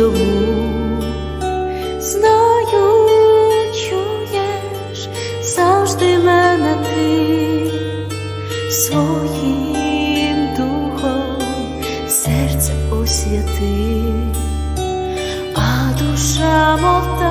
живу, знаю, чуєш завжди мене ти своїм духом серце освяти, а душа мов та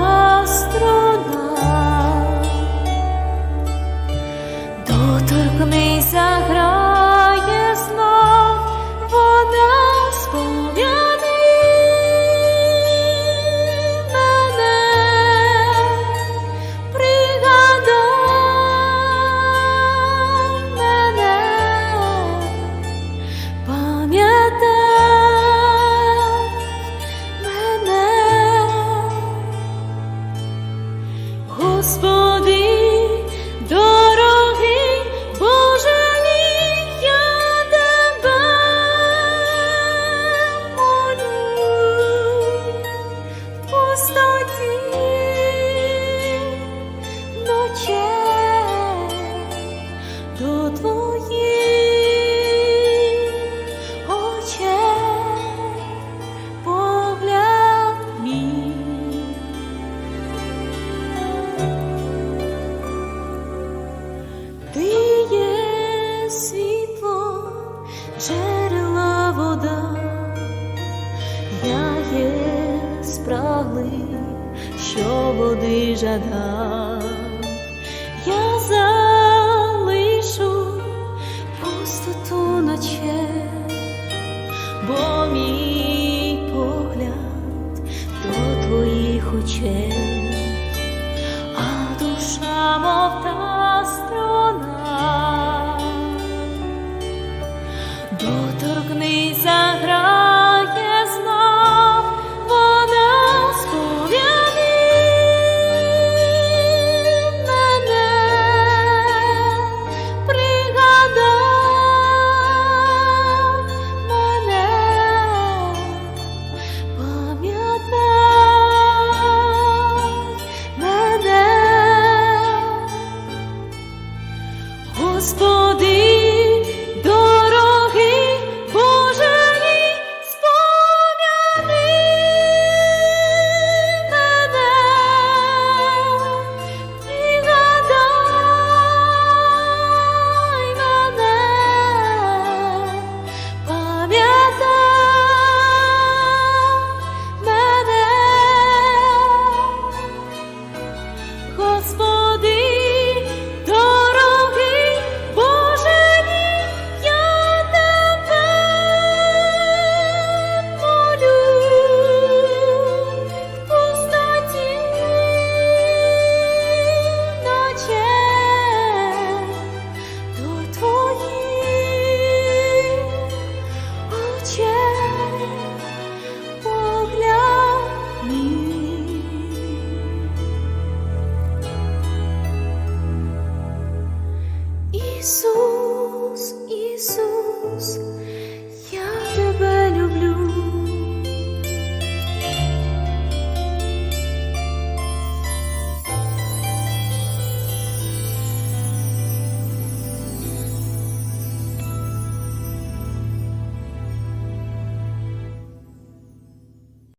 Джерела вода, я є спраглий, що води жадав. я за. плаче, бо мій погляд до твоїх очей. Господи. isso.